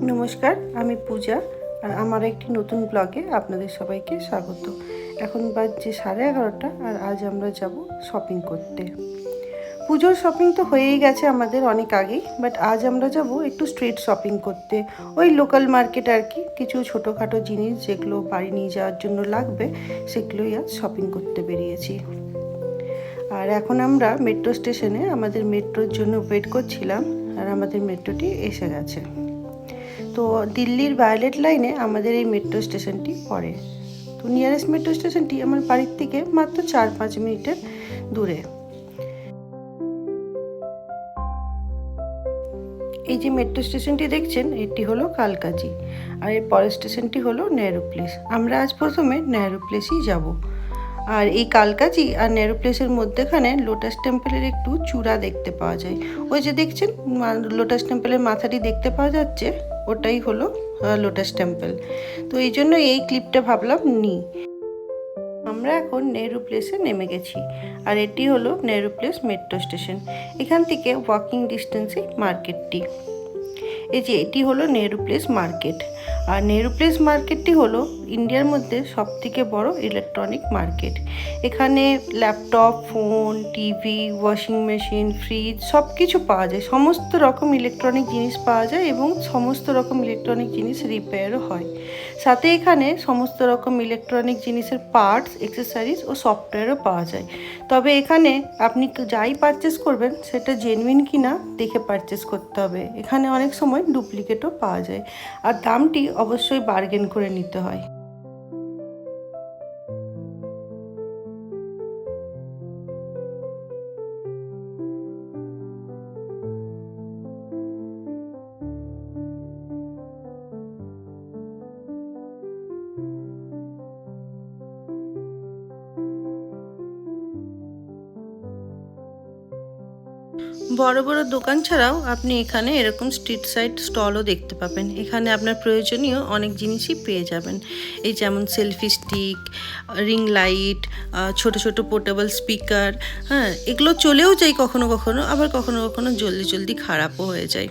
নমস্কার, আমি পূজা আর আমার একটি নতুন ব্লগে আপনাদের সবাইকে স্বাগত। এখন বাজছে সাড়ে এগারোটা আর আজ আমরা যাব শপিং করতে। পুজোর শপিং তো হয়েই গেছে আমাদের অনেক আগেই বাট আজ আমরা যাব একটু স্ট্রিট শপিং করতে। ওই লোকাল মার্কেট আর কি, কিছু ছোটোখাটো জিনিস যেগুলো বাড়ি নিয়ে যাওয়ার জন্য লাগবে, সেগুলোই আজ শপিং করতে বেরিয়েছি। আর এখন আমরা মেট্রো স্টেশনে আমাদের মেট্রোর জন্য ওয়েট করছিলাম আর আমাদের মেট্রোটি এসে গেছে। তো দিল্লির ভায়োলেট লাইনে আমাদের এই মেট্রো স্টেশনটি পড়ে। তো নিয়ারেস্ট মেট্রো স্টেশনটি আমার বাড়ির থেকে মাত্র চার পাঁচ মিনিটের দূরে। এই যে মেট্রো স্টেশনটি দেখছেন, এটি হলো কালকাজি, আর এর পরের স্টেশনটি হলো নেহরু প্লেস আমরা আজ প্রথমে নেহরু প্লেসই যাব। আর এই কালকাজি আর নেহরু প্লেসের মধ্যেখানে লোটাস টেম্পলের একটু চূড়া দেখতে পাওয়া যায়। ওই যে দেখছেন লোটাস টেম্পলের মাথাটি দেখতে পাওয়া যাচ্ছে? ওটাই হলো লোটাস টেম্পল তো এই জন্য এই ক্লিপটা ভাবলাম নিই আমরা এখন নেহরু প্লেসে নেমে গেছি, আর এটি হলো নেহরু প্লেস মেট্রো স্টেশন এখান থেকে ওয়াকিং ডিস্টেন্সে মার্কেটটি এই যে এটি হলো নেহরু প্লেস মার্কেট আর নেহরু প্লেস মার্কেটটি হলো ইন্ডিয়ার মধ্যে সবথেকে বড় ইলেকট্রনিক মার্কেট এখানে laptop phone TV washing machine fridge সব কিছু পাওয়া যায়। সমস্ত রকম ইলেকট্রনিক জিনিস পাওয়া যায় এবং সমস্ত রকম ইলেকট্রনিক জিনিস রিপেয়ারও হয়। সাথে এখানে সমস্ত রকম ইলেকট্রনিক জিনিসের পার্টস এক্সেসারিজ ও সফটওয়্যারও পাওয়া যায়। তবে এখানে আপনি যাই পারচেস করবেন, সেটা জেনুইন কি না দেখে পারচেস করতে হবে। এখানে অনেক সময় ডুপ্লিকেটও পাওয়া যায়। আর দামটি অবশ্যই বার্গেন করে নিতে হয়। বড় বড় দোকান ছাড়াও আপনি এখানে এরকম স্ট্রিট সাইড স্টলও দেখতে পাবেন। এখানে আপনার প্রয়োজনীয় অনেক জিনিসই পেয়ে যাবেন। এই যেমন সেলফি স্টিক রিং লাইট ছোট ছোট পোর্টেবল স্পিকার হ্যাঁ এগুলো চলেও যায় কখনো কখনো, আবার কখনো কখনো জলদি জলদি খারাপও হয়ে যায়।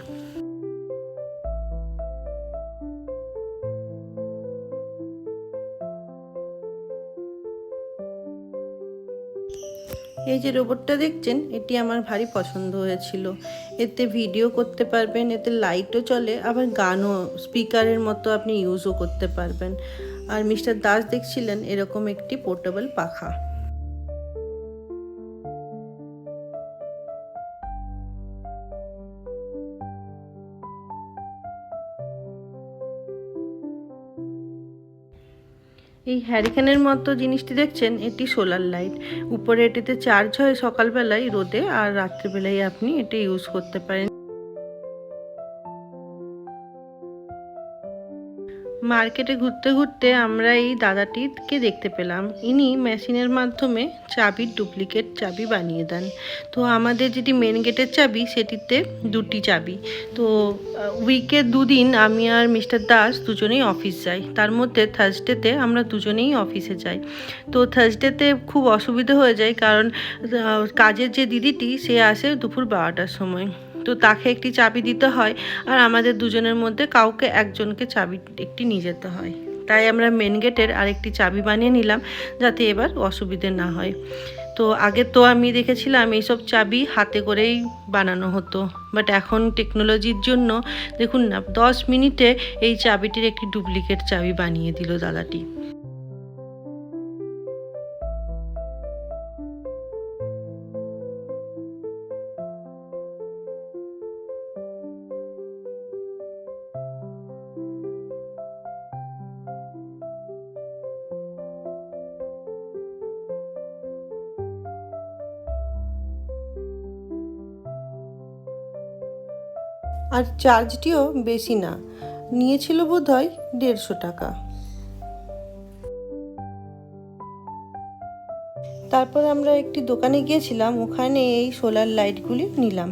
এই যে রোবটটা দেখছেন, এটি আমার ভারী পছন্দ হয়েছিল। এতে ভিডিও করতে পারবেন, এতে লাইটও চলে, আবার গানও স্পিকারের মতো আপনি ইউজও করতে পারবেন। আর মিস্টার দাস দেখছিলেন, এরকম একটি পোর্টেবল পাখা। এই হ্যারিকেনের মতো জিনিসটি দেখছেন, এটি সোলার লাইট উপরে এটিতে চার্জ হয় সকালবেলায় রোদে, আর রাত্রিবেলায় আপনি এটি ইউজ করতে পারেন। মার্কেটে ঘুরতে ঘুরতে আমরা এই দাদাটিকে দেখতে পেলাম। ইনি মেশিনের মাধ্যমে চাবির ডুপ্লিকেট চাবি বানিয়ে দেন। তো আমাদের যেটি মেন গেটের চাবি, সেটিতে দুটি চাবি। তো উইকে দুদিন আমি আর মিস্টার দাস দুজনেই অফিস যাই। তার মধ্যে থার্সডেতে আমরা দুজনেই অফিসে যাই। তো থার্সডেতে খুব অসুবিধা হয়ে যায় কারণ কাজের যে দিদিটি, সে আসে দুপুর বারোটার সময়। তো তাকে একটি চাবি দিতে হয় আর আমাদের দুজনের মধ্যে কাউকে একজনকে চাবি একটি নিয়ে যেতে হয়। তাই আমরা মেন গেটের আরেকটি চাবি বানিয়ে নিলাম যাতে এবার অসুবিধে না হয়। তো আগে তো আমি দেখেছিলাম এইসব চাবি হাতে করেই বানানো হতো। বাট এখন টেকনোলজির জন্য দেখুন না, দশ মিনিটে এই চাবিটির একটি ডুপ্লিকেট চাবি বানিয়ে দিল দাদাটি। আর চার্জটিও বেশি না। নিয়েছিল বোধ হয় দেড়শো টাকা। তারপর আমরা একটি দোকানে গিয়েছিলাম, ওখানে এই সোলার লাইটগুলি নিলাম।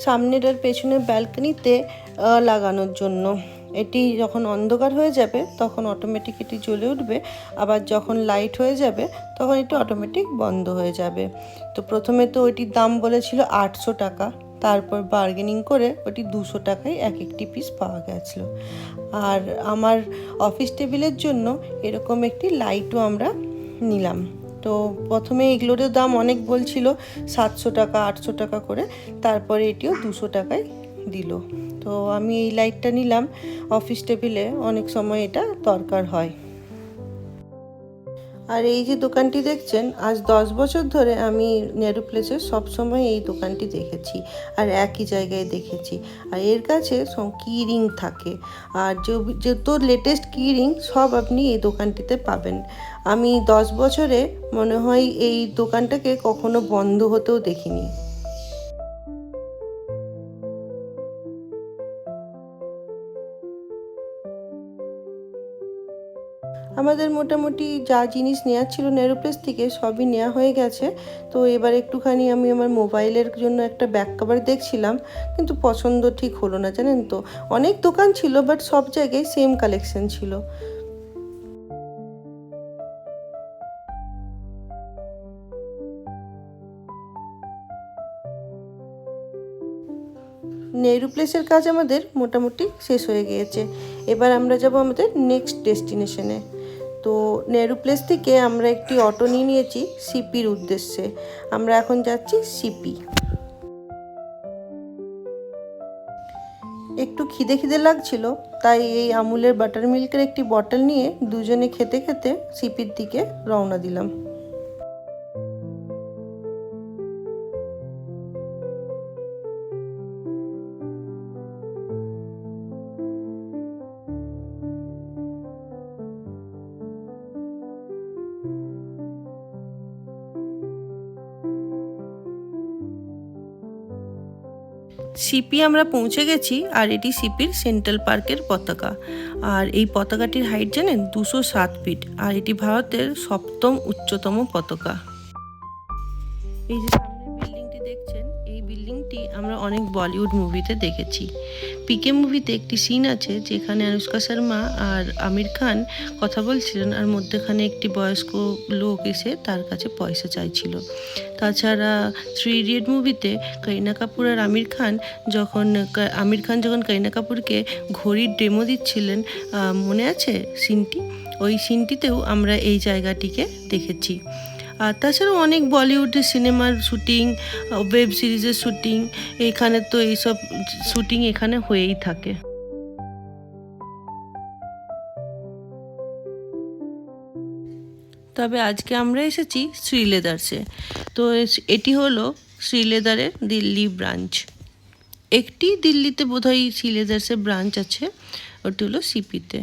সামনের আর পেছনের ব্যালকনিতে লাগানোর জন্য। এটি যখন অন্ধকার হয়ে যাবে, তখন অটোমেটিক এটি জ্বলে উঠবে। আবার যখন লাইট হয়ে যাবে, তখন এটি অটোমেটিক বন্ধ হয়ে যাবে। তো প্রথমে তো ওইটির দাম বলেছিল আটশো টাকা। তারপর বার্গেনিং করে ওটি দুশো টাকায় এক একটি পিস পাওয়া গেছিল। আর আমার অফিস টেবিলের জন্য এরকম একটি লাইটও আমরা নিলাম। তো প্রথমে এগুলোর দাম অনেক বলছিল, সাতশো টাকা, আটশো টাকা করে। তারপরে এটিও দুশো টাকায় দিল। তো আমি এই লাইটটা নিলাম অফিস টেবিলে অনেক সময় এটা দরকার হয়। আর এই যে দোকানটি দেখছেন, আজ দশ বছর ধরে আমি নেহরু প্লেসে সবসময় এই দোকানটি দেখেছি আর একই জায়গায় দেখেছি। আর এর কাছে কি রিং থাকে? আর যে তো লেটেস্ট কি রিং, সব আপনি এই দোকানটিতে পাবেন। আমি দশ বছরে মনে হয় এই দোকানটাকে কখনো বন্ধ হতেও দেখিনি। আমাদের মোটামুটি যা জিনিস নেওয়ার ছিল নেরোপ্লেস থেকে সবই নেওয়া হয়ে গেছে। তো এবার একটুখানি আমি আমার মোবাইলের জন্য একটা ব্যাক কভার দেখছিলাম, কিন্তু পছন্দ ঠিক হলো না, জানেন তো? অনেক দোকান ছিল বাট সব জায়গায় সেম কালেকশন ছিল। নেহরু প্লেসের কাজ আমাদের মোটামুটি শেষ হয়ে গিয়েছে। এবার আমরা যাব আমাদের নেক্সট ডেস্টিনেশনে তো নেহরু প্লেস থেকে আমরা একটি অটো নিয়ে নিয়েছি সিপির উদ্দেশ্যে। আমরা এখন যাচ্ছি সিপি একটু খিদে খিদে লাগছিল, তাই এই আমুলের বাটার মিল্কের একটি বটল নিয়ে দুজনে খেতে খেতে সিপির দিকে রওনা দিলাম। সিপি আমরা পৌঁছে গেছি আর এটি সিপির সেন্ট্রাল পার্কের পতাকা। আর এই পতাকাটির হাইট জানেন? দুশো সাত ফিট আর এটি ভারতের সপ্তম উচ্চতম পতাকা। এই যে সামনের বিল্ডিংটি দেখছেন, এই বিল্ডিংটি আমরা অনেক বলিউড মুভিতে দেখেছি। পিকে মুভিতে একটি সিন আছে যেখানে অনুষ্কা শর্মা আর আমির খান কথা বলছিলেন আর মধ্যেখানে একটি বয়স্ক লোক এসে তার কাছে পয়সা চাইছিল। তাছাড়া থ্রি ইডিয়ট মুভিতে করিনা কাপুর আর আমির খান যখন আমির খান যখন করিনা কাপুরকে ঘড়ির ডেমো দিচ্ছিলেন মনে আছে সিনটি ওই সিনটিতেও আমরা এই জায়গাটিকে দেখেছি। আর তাছাড়াও অনেক বলিউডের সিনেমার শ্যুটিং ওয়েব সিরিজের শ্যুটিং এখানে তো এইসব শ্যুটিং এখানে হয়েই থাকে। তবে আজকে আমরা এসেছি শ্রীলেদার্সে। তো এটি হলো শ্রীলেদারের দিল্লি ব্রাঞ্চ। একটি দিল্লিতে বোধহয় শ্রীলেদার্সের ব্রাঞ্চ আছে, ওটি হলো সিপিতে।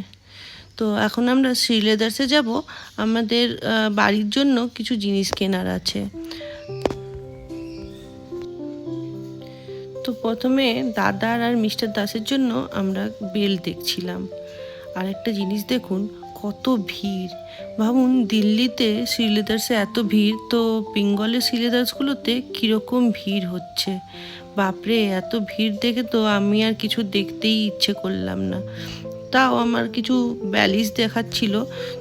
তো এখন আমরা শ্রীলেদার্সে যাব। আমাদের বাড়ির জন্য কিছু জিনিস কেনার আছে। তো প্রথমে দাদার আর মিস্টার দাসের জন্য আমরা বেল দেখছিলাম। আর একটা জিনিস দেখুন, কত ভিড়। ভাবুন, দিল্লিতে শ্রীলেদার্সে এত ভিড়, তো বেঙ্গলের শ্রীলেদার্সগুলোতে কীরকম ভিড় হচ্ছে। বাপরে, এত ভিড় দেখে তো আমি আর কিছু দেখতেই ইচ্ছে করলাম না। তাও আমার কিছু ব্যালিশ দেখাচ্ছিল।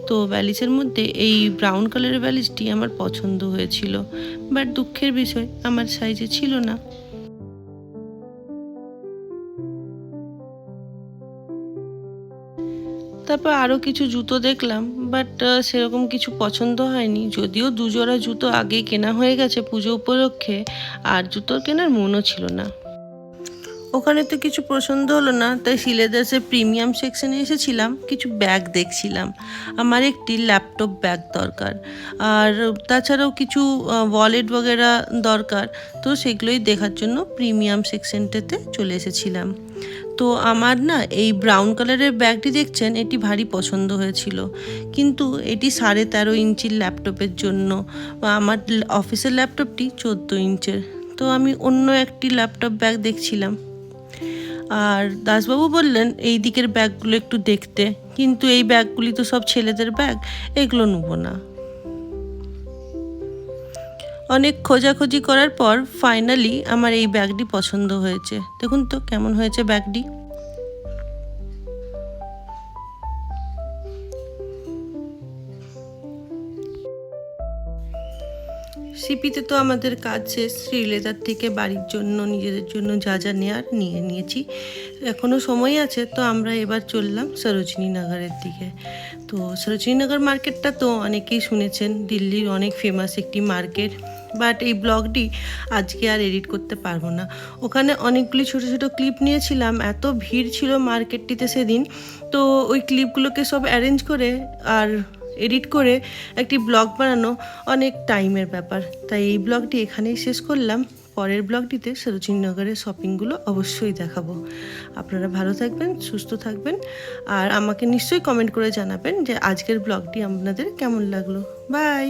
তো ব্যালিশের মধ্যে এই ব্রাউন কালারের ব্যালিশটি আমার পছন্দ হয়েছিল। বাট দুঃখের বিষয়, আমার সাইজে ছিল না। তারপর আরও কিছু জুতো দেখলাম বাট সেরকম কিছু পছন্দ হয়নি। যদিও দুজোড়া জুতো আগে কেনা হয়ে গেছে পুজো উপলক্ষে, আর জুতোর কেনার মনও ছিল না। ওখানে তো কিছু পছন্দ হলো না, তাই সিলেদাসের প্রিমিয়াম সেকশনে এসেছিলাম, কিছু ব্যাগ দেখছিলাম। আমার একটি ল্যাপটপ ব্যাগ দরকার। আর তাছাড়াও কিছু ওয়ালেট বগেরা দরকার। তো সেগুলোই দেখার জন্য প্রিমিয়াম সেকশনটাতে চলে এসেছিলাম। তো আমার না, এই ব্রাউন কালারের ব্যাগটি দেখছেন, এটি ভারী পছন্দ হয়েছিল। কিন্তু এটি সাড়ে তেরো ইঞ্চির ল্যাপটপের জন্য। আমার অফিসের ল্যাপটপটি চোদ্দ ইঞ্চের। তো আমি অন্য একটি ল্যাপটপ ব্যাগ দেখছিলাম। আর দাসবাবু বললেন, এই দিকের ব্যাগগুলো একটু দেখতে। কিন্তু এই ব্যাগগুলি তো সব ছেলেদের ব্যাগ, এগুলো নেব না। অনেক খোঁজাখুঁজি করার পর ফাইনালি আমার এই ব্যাগটি পছন্দ হয়েছে। দেখুন তো কেমন হয়েছে ব্যাগটি। সিপিতে তো আমাদের কাজ শেষ শ্রীলেদার থেকে বাড়ির জন্য, নিজেদের জন্য যা যা নেওয়ার নিয়ে নিয়েছি। এখনও সময় আছে, তো আমরা এবার চললাম সরোজিনী নগরের দিকে। তো সরোজিনী নগর মার্কেটটা তো অনেকেই শুনেছেন, দিল্লির অনেক ফেমাস একটি মার্কেট। বাট এই ব্লগটি আজকে আর এডিট করতে পারব না। ওখানে অনেকগুলি ছোট ছোট ক্লিপ নিয়েছিলাম, এত ভিড় ছিল মার্কেটটিতে সেদিন। তো ওই ক্লিপগুলোকে সব অ্যারেঞ্জ করে আর এডিট করে একটি ব্লগ বানানো অনেক টাইমের ব্যাপার। তাই এই ব্লগটি এখানেই শেষ করলাম। পরের ব্লগটিতে সরোজিনীনগরের শপিংগুলো অবশ্যই দেখাবো। আপনারা ভালো থাকবেন, সুস্থ থাকবেন, আর আমাকে নিশ্চয়ই কমেন্ট করে জানাবেন যে আজকের ব্লগটি আপনাদের কেমন লাগল। বাই